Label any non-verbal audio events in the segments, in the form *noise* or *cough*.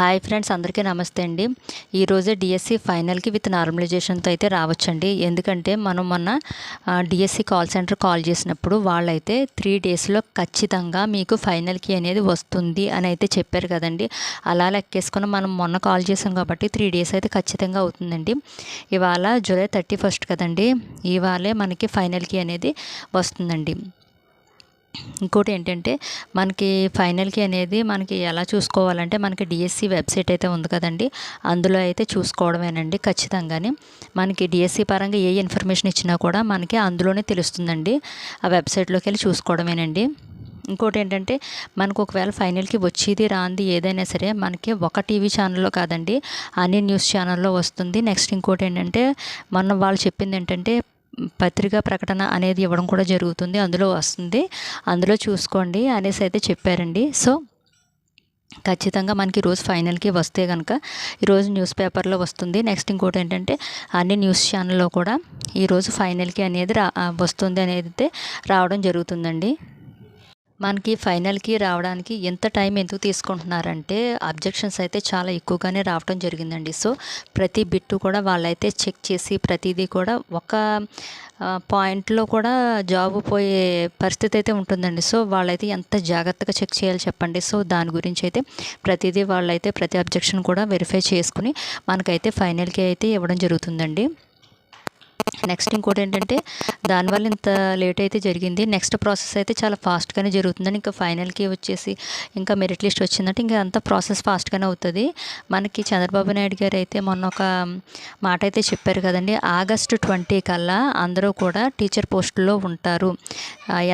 Hi friends అందరికీ నమస్తే అండి. ఈరోజే డిఎస్సి ఫైనల్కి విత్ నార్మలైజేషన్తో అయితే రావచ్చండి. ఎందుకంటే మనం మొన్న డిఎస్సి కాల్ సెంటర్ కాల్ చేసినప్పుడు వాళ్ళైతే త్రీ డేస్లో ఖచ్చితంగా మీకు ఫైనల్కి అనేది వస్తుంది అని అయితే చెప్పారు కదండి. అలా లెక్కేసుకుని మనం మొన్న కాల్ చేసాం కాబట్టి త్రీ డేస్ అయితే ఖచ్చితంగా అవుతుందండి. ఇవాళ జూలై థర్టీ ఫస్ట్ కదండి. ఇవాళే మనకి ఫైనల్కి అనేది వస్తుందండి. ఇంకోటి ఏంటంటే మనకి ఫైనల్కి అనేది మనకి ఎలా చూసుకోవాలంటే మనకి డిఎస్సి వెబ్సైట్ అయితే ఉంది కదండి. అందులో అయితే చూసుకోవడమేనండి ఖచ్చితంగానే. మనకి డిఎస్సి పరంగా ఏ ఇన్ఫర్మేషన్ ఇచ్చినా కూడా మనకి అందులోనే తెలుస్తుందండి. ఆ వెబ్సైట్లోకి వెళ్ళి చూసుకోవడమేనండి. ఇంకోటి ఏంటంటే మనకు ఒకవేళ ఫైనల్కి వచ్చేది రాంది ఏదైనా సరే మనకి ఒక టీవీ ఛానల్లో కాదండి అన్ని న్యూస్ ఛానల్లో వస్తుంది. నెక్స్ట్ ఇంకోటి ఏంటంటే మొన్న వాళ్ళు చెప్పింది ఏంటంటే పత్రికా ప్రకటన అనేది ఇవ్వడం కూడా జరుగుతుంది. అందులో వస్తుంది. అందులో చూసుకోండి అనేసి అయితే చెప్పారండి. సో ఖచ్చితంగా మనకి రోజు ఫైనల్కి వస్తే కనుక ఈరోజు న్యూస్ పేపర్లో వస్తుంది. నెక్స్ట్ ఇంకోటి ఏంటంటే అన్ని న్యూస్ ఛానల్లో కూడా ఈరోజు ఫైనల్కి అనేది రా వస్తుంది అనేది అయితే రావడం జరుగుతుందండి. మనకి ఫైనల్కి రావడానికి ఎంత టైం ఎందుకు తీసుకుంటున్నారంటే అబ్జెక్షన్స్ అయితే చాలా ఎక్కువగానే రావడం జరిగిందండి. సో ప్రతి బిట్టు కూడా వాళ్ళైతే చెక్ చేసి ప్రతిదీ కూడా ఒక పాయింట్లో కూడా జాబ్ పోయే పరిస్థితి అయితే ఉంటుందండి. సో వాళ్ళైతే ఎంత జాగ్రత్తగా చెక్ చేయాలి చెప్పండి. సో దాని గురించి అయితే ప్రతిదీ వాళ్ళైతే ప్రతి అబ్జెక్షన్ కూడా వెరిఫై చేసుకుని మనకైతే ఫైనల్కి అయితే ఇవ్వడం జరుగుతుందండి. నెక్స్ట్ ఇంకోటి ఏంటంటే దానివల్ల ఇంత లేట్ అయితే జరిగింది. నెక్స్ట్ ప్రాసెస్ అయితే చాలా ఫాస్ట్గానే జరుగుతుందని ఇంకా ఫైనల్కి వచ్చేసి ఇంకా మెరిట్ లిస్ట్ వచ్చిందంటే ఇంకా అంత ప్రాసెస్ ఫాస్ట్గానే అవుతుంది. మనకి చంద్రబాబు నాయుడు గారు అయితే మొన్న ఒక మాట అయితే చెప్పారు కదండి ఆగస్టు ట్వంటీ కల్లా అందరూ కూడా టీచర్ పోస్టుల్లో ఉంటారు.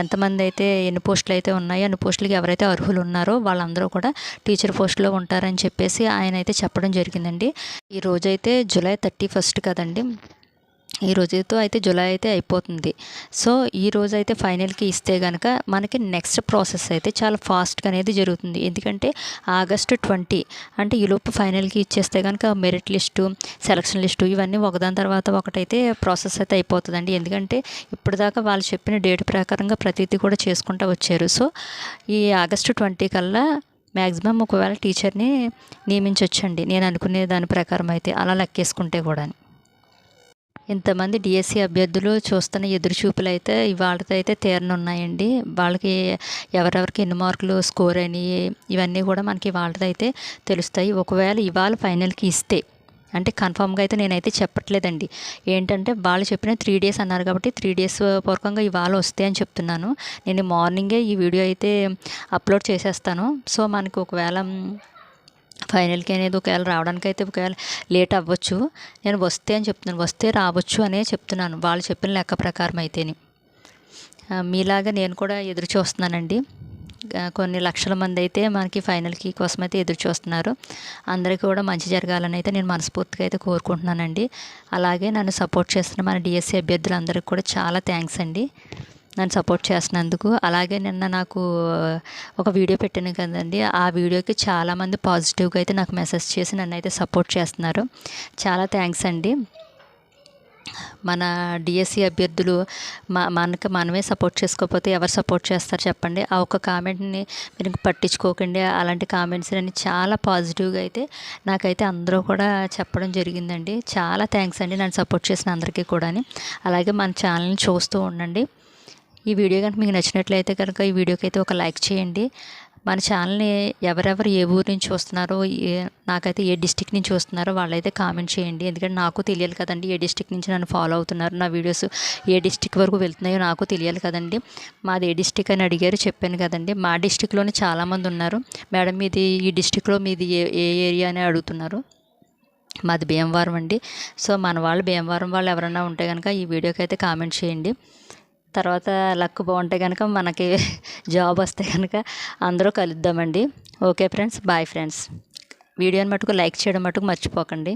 ఎంతమంది అయితే ఎన్ని పోస్టులు అయితే ఉన్నాయో అన్ని పోస్టులకి ఎవరైతే అర్హులు ఉన్నారో వాళ్ళందరూ కూడా టీచర్ పోస్టులో ఉంటారని చెప్పేసి ఆయన అయితే చెప్పడం జరిగిందండి. ఈ రోజైతే జూలై థర్టీ ఫస్ట్ కదండి ఈ రోజుతో అయితే జూలై అయితే అయిపోతుంది. సో ఈ రోజు అయితే ఫైనల్కి ఇస్తే కనుక మనకి నెక్స్ట్ ప్రాసెస్ అయితే చాలా ఫాస్ట్గా అనేది జరుగుతుంది. ఎందుకంటే ఆగస్టు ట్వంటీ అంటే ఈలోపు ఫైనల్కి ఇచ్చేస్తే కనుక మెరిట్ లిస్టు సెలక్షన్ లిస్టు ఇవన్నీ ఒకదాని తర్వాత ఒకటైతే ప్రాసెస్ అయితే అయిపోతుందండి. ఎందుకంటే ఇప్పటిదాకా వాళ్ళు చెప్పిన డేట్ ప్రకారంగా ప్రతిదీ కూడా చేసుకుంటూ వచ్చారు. సో ఈ ఆగస్టు ట్వంటీ కల్లా మ్యాక్సిమం ఒకవేళ టీచర్ని నియమించవచ్చండి నేను అనుకునే దాని ప్రకారం అయితే అలా లెక్కేసుకుంటే కూడా ఇంతమంది డిఎస్సి అభ్యర్థులు చూస్తున్న ఎదురుచూపులు అయితే ఇవాళతో అయితే తీరనున్నాయండి. వాళ్ళకి ఎవరెవరికి ఎన్ని మార్కులు స్కోర్ అని ఇవన్నీ కూడా మనకి వాళ్ళతో అయితే తెలుస్తాయి. ఒకవేళ ఇవాళ ఫైనల్కి ఇస్తే అంటే కన్ఫామ్గా అయితే నేనైతే చెప్పట్లేదండి. ఏంటంటే వాళ్ళు చెప్పిన త్రీ డేస్ అన్నారు కాబట్టి త్రీ డేస్ పూర్వకంగా ఇవాళ వస్తాయి అని చెప్తున్నాను. నేను మార్నింగే ఈ వీడియో అయితే అప్లోడ్ చేసేస్తాను. సో మనకి ఒకవేళ ఫైనల్కి అనేది ఒకవేళ రావడానికి అయితే ఒకవేళ లేట్ అవ్వచ్చు. నేను వస్తే అని చెప్తున్నాను. వస్తే రావచ్చు అనే చెప్తున్నాను. వాళ్ళు చెప్పిన లెక్క ప్రకారం అయితేని. మీలాగా నేను కూడా ఎదురు చూస్తున్నానండి. కొన్ని లక్షల మంది అయితే మనకి ఫైనల్కి కోసం అయితే ఎదురు చూస్తున్నారు. అందరికీ కూడా మంచి జరగాలని అయితే నేను మనస్ఫూర్తిగా అయితే కోరుకుంటున్నానండి. అలాగే నన్ను సపోర్ట్ చేస్తున్న మన డిఎస్సి అభ్యర్థులందరికీ కూడా చాలా థ్యాంక్స్ అండి. నన్ను సపోర్ట్ చేసినందుకు అలాగే నిన్న నాకు ఒక వీడియో పెట్టాను కదండి. ఆ వీడియోకి చాలామంది పాజిటివ్గా అయితే నాకు మెసేజ్ చేసి నన్ను అయితే సపోర్ట్ చేస్తున్నారు. చాలా థ్యాంక్స్ అండి. మన డిఎస్సి అభ్యర్థులు మనకి మనమే సపోర్ట్ చేసుకోకపోతే ఎవరు సపోర్ట్ చేస్తారు చెప్పండి. ఆ ఒక్క కామెంట్ని మీరు పట్టించుకోకండి. అలాంటి కామెంట్స్ అని చాలా పాజిటివ్గా అయితే నాకైతే అందరూ కూడా చెప్పడం జరిగిందండి. చాలా థ్యాంక్స్ అండి నన్ను సపోర్ట్ చేసిన అందరికీ కూడా అలాగే మన ఛానల్ని చూస్తూ ఉండండి. ఈ వీడియో కనుక మీకు నచ్చినట్లయితే కనుక ఈ వీడియోకి అయితే ఒక లైక్ చేయండి. మన ఛానల్ని ఎవరెవరు ఏ ఊరు నుంచి వస్తున్నారో ఏ నాకైతే ఏ డిస్టిక్ నుంచి వస్తున్నారో వాళ్ళైతే కామెంట్ చేయండి. ఎందుకంటే నాకు తెలియాలి కదండి ఏ డిస్టిక్ నుంచి నన్ను ఫాలో అవుతున్నారు నా వీడియోస్ ఏ డిస్టిక్ వరకు వెళ్తున్నాయో నాకు తెలియాలి కదండి. మాది ఏ డిస్టిక్ అని అడిగారు చెప్పాను కదండి. మా డిస్టిక్లోనే చాలామంది ఉన్నారు. మేడం మీది ఈ డిస్టిక్లో మీది ఏ ఏ ఏరియా అని అడుగుతున్నారు. మాది భీమవరం అండి. సో మన వాళ్ళు భీమవరం వాళ్ళు ఎవరైనా ఉంటే కనుక ఈ వీడియోకి అయితే కామెంట్ చేయండి. తర్వాత లక్ బాగుంటే కనుక మనకి *laughs* జాబ్ వస్తే కనుక అందరూ కలుద్దామండి. Okay friends bye friends. వీడియోని మటుకు లైక్ చేయడం మటుకు మర్చిపోకండి.